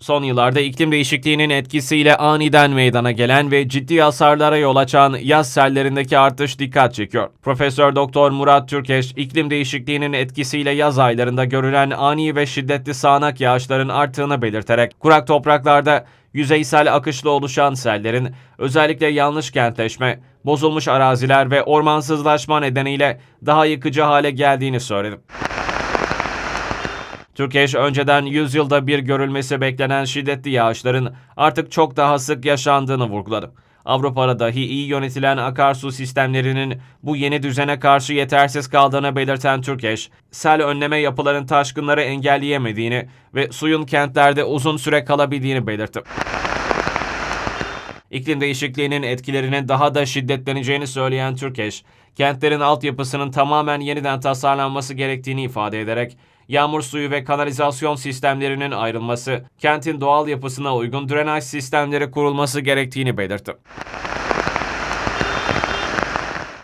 Son yıllarda iklim değişikliğinin etkisiyle aniden meydana gelen ve ciddi hasarlara yol açan yaz sellerindeki artış dikkat çekiyor. Profesör Doktor Murat Türkeş, iklim değişikliğinin etkisiyle yaz aylarında görülen ani ve şiddetli sağanak yağışların arttığını belirterek, kurak topraklarda yüzeysel akışla oluşan sellerin özellikle yanlış kentleşme, bozulmuş araziler ve ormansızlaşma nedeniyle daha yıkıcı hale geldiğini söyledi. Türkiye önceden 100 yılda bir görülmesi beklenen şiddetli yağışların artık çok daha sık yaşandığını vurguladı. Avrupa'da dahi iyi yönetilen akarsu sistemlerinin bu yeni düzene karşı yetersiz kaldığını belirten Türkeş, sel önleme yapıların taşkınları engelleyemediğini ve suyun kentlerde uzun süre kalabildiğini belirtti. İklim değişikliğinin etkilerinin daha da şiddetleneceğini söyleyen Türkeş, kentlerin altyapısının tamamen yeniden tasarlanması gerektiğini ifade ederek, yağmur suyu ve kanalizasyon sistemlerinin ayrılması, kentin doğal yapısına uygun drenaj sistemleri kurulması gerektiğini belirtti.